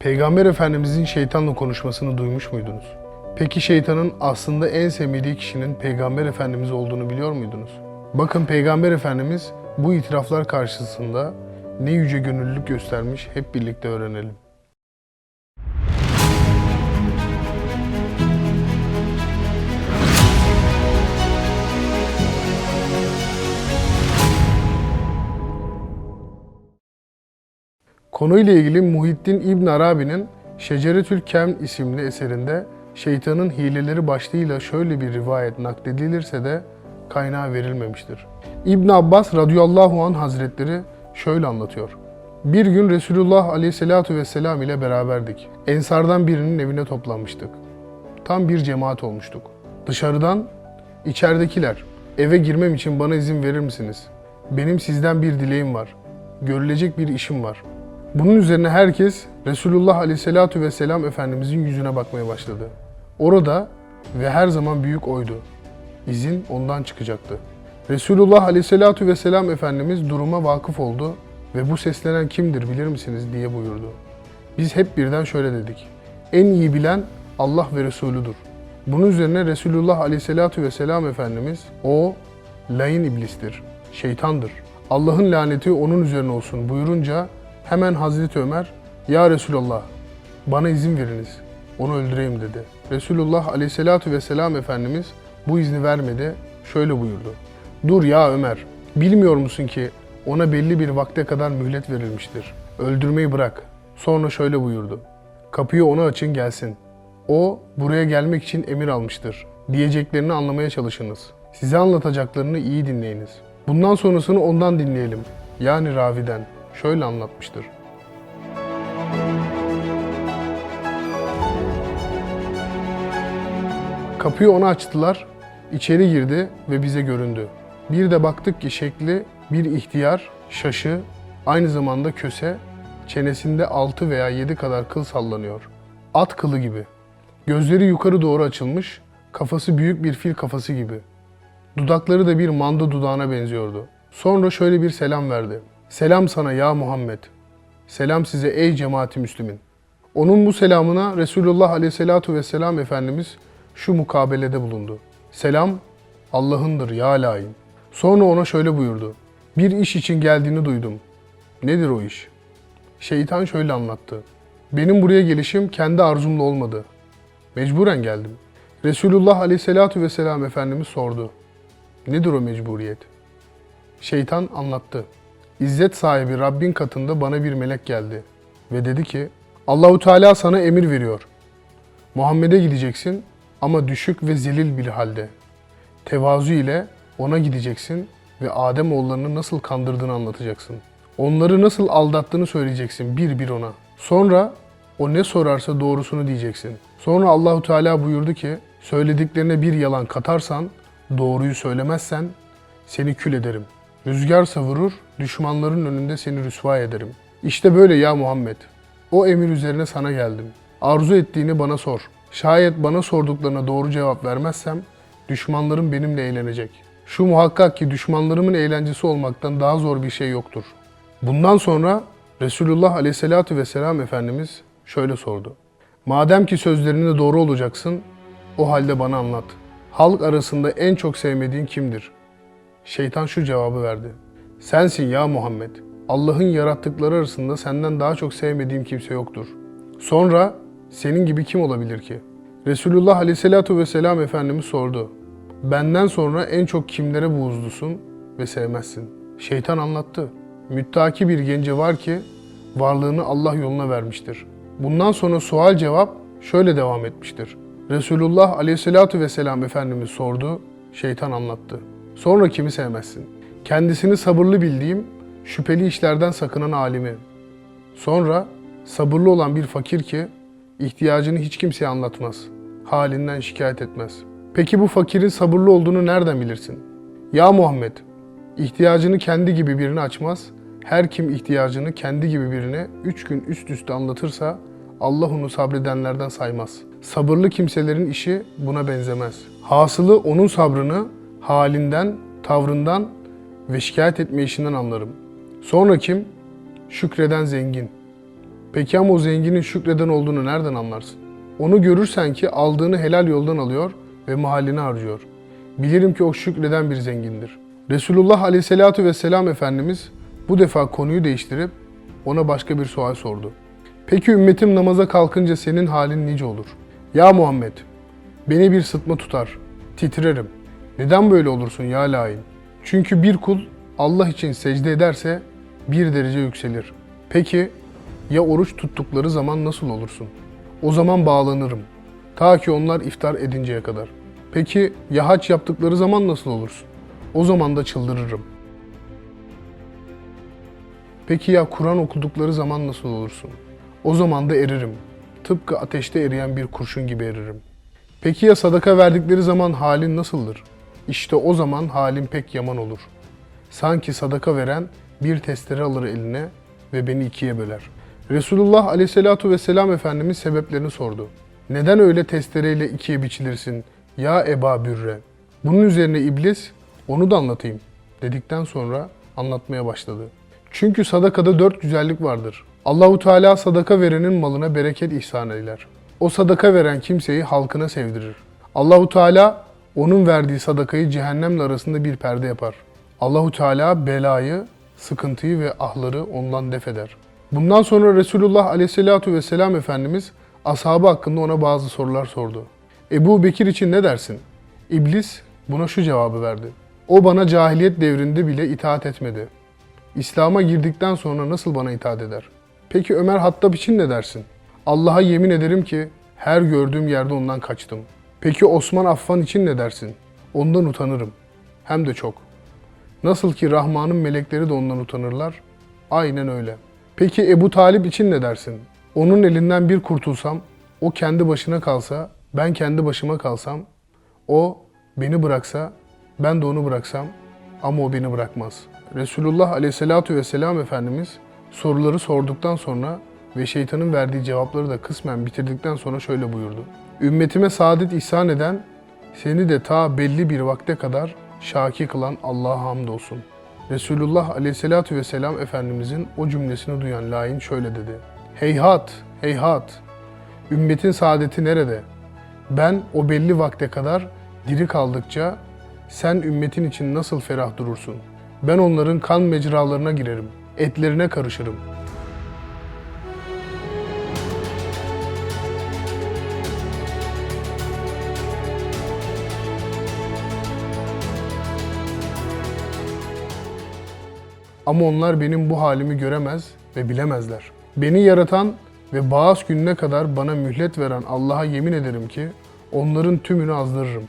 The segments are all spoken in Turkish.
Peygamber Efendimizin şeytanla konuşmasını duymuş muydunuz? Peki şeytanın aslında en sevmediği kişinin Peygamber Efendimiz olduğunu biliyor muydunuz? Bakın Peygamber Efendimiz bu itiraflar karşısında ne yüce gönüllülük göstermiş hep birlikte öğrenelim. Konuyla ilgili Muhittin İbn Arabi'nin Şeceretül Kem isimli eserinde şeytanın hileleri başlığıyla şöyle bir rivayet nakledilirse de kaynağı verilmemiştir. İbn Abbas radıyallahu anh hazretleri şöyle anlatıyor. Bir gün Resulullah aleyhissalatu vesselam ile beraberdik. Ensardan birinin evine toplanmıştık. Tam bir cemaat olmuştuk. Dışarıdan içeridekiler eve girmem için bana izin verir misiniz? Benim sizden bir dileğim var. Görülecek bir işim var. Bunun üzerine herkes Resulullah Aleyhisselatü Vesselam Efendimizin yüzüne bakmaya başladı. Orada ve her zaman büyük oydu. İzin ondan çıkacaktı. Resulullah Aleyhisselatü Vesselam Efendimiz duruma vakıf oldu ve bu seslenen kimdir bilir misiniz diye buyurdu. Biz hep birden şöyle dedik. En iyi bilen Allah ve Resuludur. Bunun üzerine Resulullah Aleyhisselatü Vesselam Efendimiz o lain iblistir, şeytandır. Allah'ın laneti onun üzerine olsun buyurunca hemen Hazreti Ömer Ya Resulallah bana izin veriniz onu öldüreyim dedi. Resulullah Aleyhisselatü Vesselam Efendimiz bu izni vermedi şöyle buyurdu. Dur ya Ömer bilmiyor musun ki ona belli bir vakte kadar mühlet verilmiştir. Öldürmeyi bırak. Sonra şöyle buyurdu. Kapıyı ona açın gelsin. O buraya gelmek için emir almıştır. Diyeceklerini anlamaya çalışınız. Size anlatacaklarını iyi dinleyiniz. Bundan sonrasını ondan dinleyelim. Yani raviden. Şöyle anlatmıştır. Kapıyı ona açtılar, içeri girdi ve bize göründü. Bir de baktık ki şekli bir ihtiyar, şaşı, aynı zamanda köse, çenesinde 6 veya 7 kadar kıl sallanıyor. At kılı gibi. Gözleri yukarı doğru açılmış, kafası büyük bir fil kafası gibi. Dudakları da bir manda dudağına benziyordu. Sonra şöyle bir selam verdi. Selam sana ya Muhammed. Selam size ey cemaati Müslümin. Onun bu selamına Resulullah Aleyhisselatu Vesselam Efendimiz şu mukabelede bulundu. Selam Allah'ındır ya lain. Sonra ona şöyle buyurdu. Bir iş için geldiğini duydum. Nedir o iş? Şeytan şöyle anlattı. Benim buraya gelişim kendi arzumla olmadı. Mecburen geldim. Resulullah Aleyhisselatu Vesselam Efendimiz sordu. Nedir o mecburiyet? Şeytan anlattı. İzzet sahibi Rabbin katında bana bir melek geldi ve dedi ki Allahu Teala sana emir veriyor. Muhammed'e gideceksin ama düşük ve zelil bir halde. Tevazu ile ona gideceksin ve Adem oğullarını nasıl kandırdığını anlatacaksın. Onları nasıl aldattığını söyleyeceksin bir bir ona. Sonra o ne sorarsa doğrusunu diyeceksin. Sonra Allahu Teala buyurdu ki söylediklerine bir yalan katarsan, doğruyu söylemezsen seni kül ederim. Rüzgar savurur, düşmanların önünde seni rüsva ederim. İşte böyle ya Muhammed. O emir üzerine sana geldim. Arzu ettiğini bana sor. Şayet bana sorduklarına doğru cevap vermezsem, düşmanlarım benimle eğlenecek. Şu muhakkak ki düşmanlarımın eğlencesi olmaktan daha zor bir şey yoktur. Bundan sonra Resulullah Aleyhisselatü Vesselam Efendimiz şöyle sordu. Madem ki sözlerinde doğru olacaksın, o halde bana anlat. Halk arasında en çok sevmediğin kimdir?'' Şeytan şu cevabı verdi. Sensin ya Muhammed. Allah'ın yarattıkları arasında senden daha çok sevmediğim kimse yoktur. Sonra senin gibi kim olabilir ki? Resulullah Aleyhisselatü Vesselam Efendimiz sordu. Benden sonra en çok kimlere buğuzlusun ve sevmezsin? Şeytan anlattı. Müttaki bir gence var ki varlığını Allah yoluna vermiştir. Bundan sonra sual cevap şöyle devam etmiştir. Resulullah Aleyhisselatü Vesselam Efendimiz sordu, şeytan anlattı. Sonra kimi sevmezsin? Kendisini sabırlı bildiğim, şüpheli işlerden sakınan alimi. Sonra sabırlı olan bir fakir ki ihtiyacını hiç kimseye anlatmaz. Halinden şikayet etmez. Peki bu fakirin sabırlı olduğunu nereden bilirsin? Ya Muhammed, ihtiyacını kendi gibi birine açmaz. Her kim ihtiyacını kendi gibi birine üç gün üst üste anlatırsa Allah onu sabredenlerden saymaz. Sabırlı kimselerin işi buna benzemez. Hasılı onun sabrını halinden, tavrından ve şikayet etme işinden anlarım. Sonra kim? Şükreden zengin. Peki ama o zenginin şükreden olduğunu nereden anlarsın? Onu görürsen ki aldığını helal yoldan alıyor ve mahallini harcıyor. Bilirim ki o şükreden bir zengindir. Resulullah Aleyhisselatü Vesselam Efendimiz bu defa konuyu değiştirip ona başka bir sual sordu. Peki ümmetim namaza kalkınca senin halin nice olur? Ya Muhammed, beni bir sıtma tutar, titrerim. Neden böyle olursun ya lain? Çünkü bir kul Allah için secde ederse bir derece yükselir. Peki ya oruç tuttukları zaman nasıl olursun? O zaman bağlanırım. Ta ki onlar iftar edinceye kadar. Peki ya haç yaptıkları zaman nasıl olursun? O zaman da çıldırırım. Peki ya Kur'an okudukları zaman nasıl olursun? O zaman da eririm. Tıpkı ateşte eriyen bir kurşun gibi eririm. Peki ya sadaka verdikleri zaman halin nasıldır? İşte o zaman halin pek yaman olur. Sanki sadaka veren bir testere alır eline ve beni ikiye böler. Resulullah aleyhissalatu vesselam Efendimiz sebeplerini sordu. Neden öyle testereyle ikiye biçilirsin ya Eba Bürre? Bunun üzerine iblis onu da anlatayım dedikten sonra anlatmaya başladı. Çünkü sadakada dört güzellik vardır. Allahu Teala sadaka verenin malına bereket ihsan eder. O sadaka veren kimseyi halkına sevdirir. Allahu Teala onun verdiği sadakayı cehennemle arasında bir perde yapar. Allahu Teala belayı, sıkıntıyı ve ahları ondan def eder. Bundan sonra Resulullah Aleyhisselatü Vesselam Efendimiz ashabı hakkında ona bazı sorular sordu. Ebu Bekir için ne dersin? İblis buna şu cevabı verdi. O bana cahiliyet devrinde bile itaat etmedi. İslam'a girdikten sonra nasıl bana itaat eder? Peki Ömer Hattab için ne dersin? Allah'a yemin ederim ki her gördüğüm yerde ondan kaçtım. Peki Osman Affan için ne dersin? Ondan utanırım. Hem de çok. Nasıl ki Rahman'ın melekleri de ondan utanırlar. Aynen öyle. Peki Ebu Talip için ne dersin? Onun elinden bir kurtulsam, o kendi başına kalsa, ben kendi başıma kalsam, o beni bıraksa, ben de onu bıraksam ama o beni bırakmaz. Resulullah Aleyhisselatü Vesselam Efendimiz soruları sorduktan sonra ve şeytanın verdiği cevapları da kısmen bitirdikten sonra şöyle buyurdu. Ümmetime saadet ihsan eden, seni de ta belli bir vakte kadar şaki kılan Allah'a hamdolsun. Resulullah Aleyhisselatü Vesselam Efendimizin o cümlesini duyan lain şöyle dedi. Heyhat, heyhat, ümmetin saadeti nerede? Ben o belli vakte kadar diri kaldıkça sen ümmetin için nasıl ferah durursun? Ben onların kan mecralarına girerim, etlerine karışırım. Ama onlar benim bu halimi göremez ve bilemezler. Beni yaratan ve bağız gününe kadar bana mühlet veren Allah'a yemin ederim ki onların tümünü azdırırım.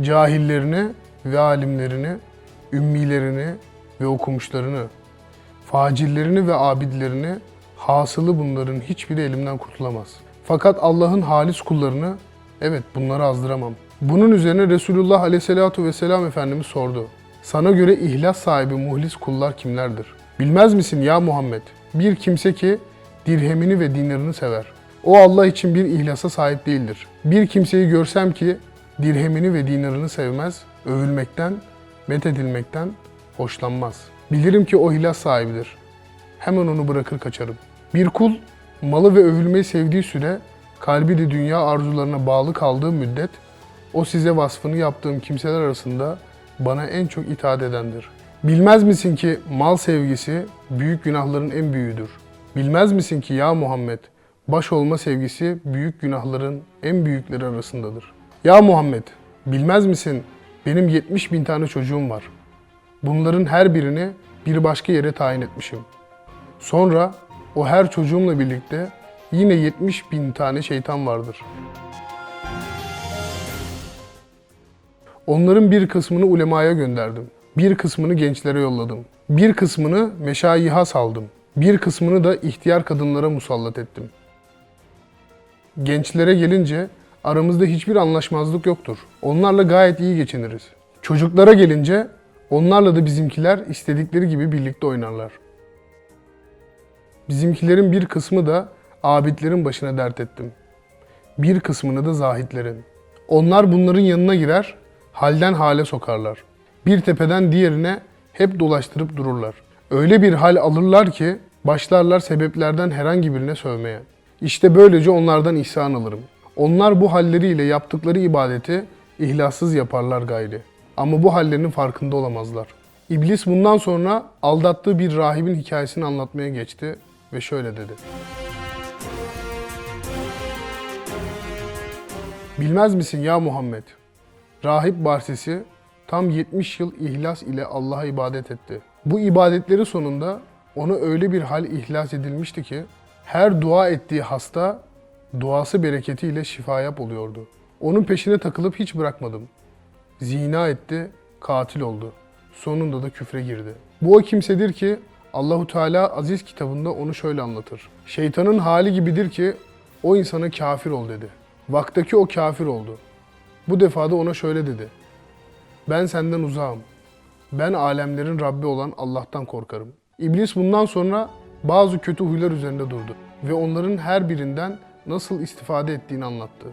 Cahillerini ve alimlerini, ümmilerini ve okumuşlarını, facillerini ve abidlerini, hasılı bunların hiçbiri elimden kurtulamaz. Fakat Allah'ın halis kullarını, evet bunları azdıramam. Bunun üzerine Resulullah Aleyhisselatü Vesselam Efendimiz sordu. Sana göre ihlas sahibi muhlis kullar kimlerdir? Bilmez misin ya Muhammed? Bir kimse ki dirhemini ve dinarını sever. O Allah için bir ihlasa sahip değildir. Bir kimseyi görsem ki dirhemini ve dinarını sevmez, övülmekten, methedilmekten hoşlanmaz. Bilirim ki o ihlas sahibidir. Hemen onu bırakır kaçarım. Bir kul malı ve övülmeyi sevdiği süre kalbi de dünya arzularına bağlı kaldığı müddet o size vasfını yaptığım kimseler arasında bana en çok itaat edendir. Bilmez misin ki mal sevgisi büyük günahların en büyüğüdür. Bilmez misin ki ya Muhammed baş olma sevgisi büyük günahların en büyükleri arasındadır. Ya Muhammed bilmez misin benim 70 bin tane çocuğum var. Bunların her birini bir başka yere tayin etmişim. Sonra o her çocuğumla birlikte yine 70 bin tane şeytan vardır. Onların bir kısmını ulemaya gönderdim. Bir kısmını gençlere yolladım. Bir kısmını meşayiha saldım. Bir kısmını da ihtiyar kadınlara musallat ettim. Gençlere gelince aramızda hiçbir anlaşmazlık yoktur. Onlarla gayet iyi geçiniriz. Çocuklara gelince onlarla da bizimkiler istedikleri gibi birlikte oynarlar. Bizimkilerin bir kısmı da abidlerin başına dert ettim. Bir kısmını da zahitlerin. Onlar bunların yanına girer, halden hale sokarlar. Bir tepeden diğerine hep dolaştırıp dururlar. Öyle bir hal alırlar ki Başlarlar sebeplerden herhangi birine sövmeye. İşte böylece onlardan ihsan alırım. Onlar bu halleriyle yaptıkları ibadeti ihlassız yaparlar gayri. Ama bu hallerinin farkında olamazlar. İblis bundan sonra aldattığı bir rahibin hikayesini anlatmaya geçti ve şöyle dedi. Bilmez misin ya Muhammed? Rahip Barsisi tam 70 yıl ihlas ile Allah'a ibadet etti. Bu ibadetleri sonunda ona öyle bir hal ihlas edilmişti ki her dua ettiği hasta duası bereketiyle şifayap oluyordu. Onun peşine takılıp hiç bırakmadım. Zina etti, katil oldu. Sonunda da küfre girdi. Bu o kimsedir ki Allahu Teala aziz kitabında onu şöyle anlatır. Şeytanın hali gibidir ki o insana kafir ol dedi. Vaktaki o kafir oldu. Bu defada ona şöyle dedi. Ben senden uzağım. Ben alemlerin Rabbi olan Allah'tan korkarım. İblis bundan sonra bazı kötü huylar üzerinde durdu ve onların her birinden nasıl istifade ettiğini anlattı.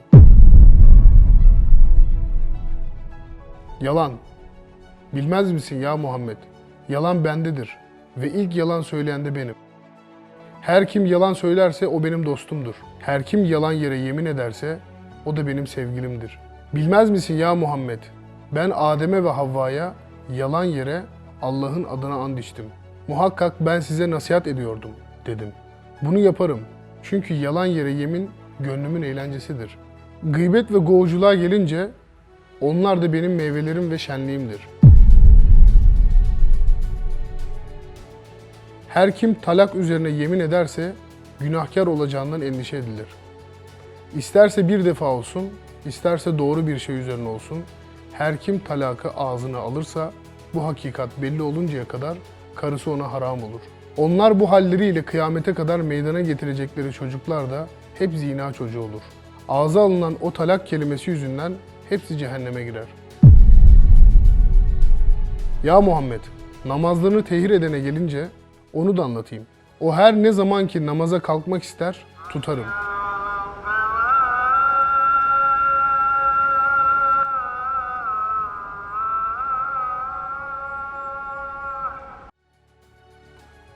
Yalan. Bilmez misin ya Muhammed? Yalan bendedir ve ilk yalan söyleyen de benim. Her kim yalan söylerse o benim dostumdur. Her kim yalan yere yemin ederse o da benim sevgilimdir. Bilmez misin ya Muhammed? Ben Adem'e ve Havva'ya yalan yere Allah'ın adına and içtim. Muhakkak ben size nasihat ediyordum dedim. Bunu yaparım. Çünkü yalan yere yemin gönlümün eğlencesidir. Gıybet ve goğuculuğa gelince onlar da benim meyvelerim ve şenliğimdir. Her kim talak üzerine yemin ederse günahkar olacağından endişe edilir. İsterse bir defa olsun, isterse doğru bir şey üzerine olsun, her kim talakı ağzına alırsa bu hakikat belli oluncaya kadar karısı ona haram olur. Onlar bu halleriyle kıyamete kadar meydana getirecekleri çocuklar da hep zina çocuğu olur. Ağza alınan o talak kelimesi yüzünden hepsi cehenneme girer. Ya Muhammed, namazlarını tehir edene gelince onu da anlatayım. O her ne zaman ki namaza kalkmak ister, tutarım.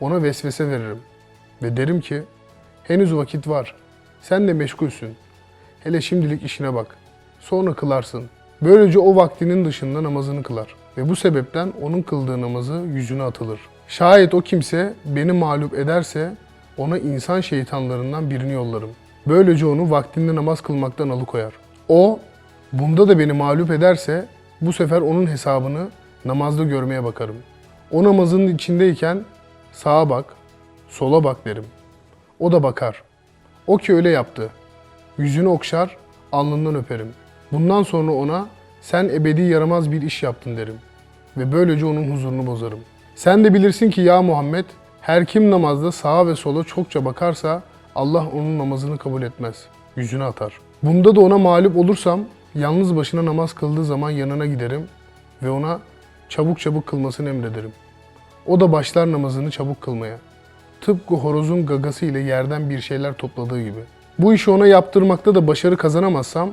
Ona vesvese veririm ve derim ki henüz vakit var. Sen de meşgulsün. Hele şimdilik işine bak. Sonra kılarsın. Böylece o vaktinin dışında namazını kılar ve bu sebepten onun kıldığı namazı yüzüne atılır. Şayet o kimse beni mağlup ederse ona insan şeytanlarından birini yollarım. Böylece onu vaktinde namaz kılmaktan alıkoyar. O bunda da beni mağlup ederse bu sefer onun hesabını namazda görmeye bakarım. O namazının içindeyken sağa bak, sola bak derim. O da bakar. O ki öyle yaptı. Yüzünü okşar, alnından öperim. Bundan sonra ona sen ebedi yaramaz bir iş yaptın derim. Ve böylece onun huzurunu bozarım. Sen de bilirsin ki ya Muhammed, her kim namazda sağa ve sola çokça bakarsa Allah onun namazını kabul etmez. Yüzüne atar. Bunda da ona mağlup olursam yalnız başına namaz kıldığı zaman yanına giderim ve ona çabuk çabuk kılmasını emrederim. O da başlar namazını çabuk kılmaya. Tıpkı horozun gagası ile yerden bir şeyler topladığı gibi. Bu işi ona yaptırmakta da başarı kazanamazsam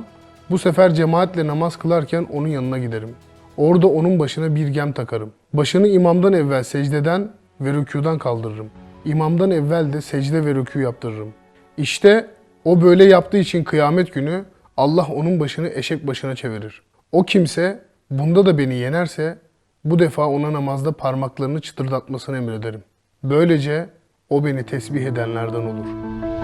bu sefer cemaatle namaz kılarken onun yanına giderim. Orada onun başına bir gem takarım. Başını imamdan evvel secdeden ve rükudan kaldırırım. İmamdan evvel de secde ve rükû yaptırırım. İşte o böyle yaptığı için kıyamet günü Allah onun başını eşek başına çevirir. O kimse bunda da beni yenerse bu defa ona namazda parmaklarını çıtırdatmasını emrederim. Böylece o beni tesbih edenlerden olur.''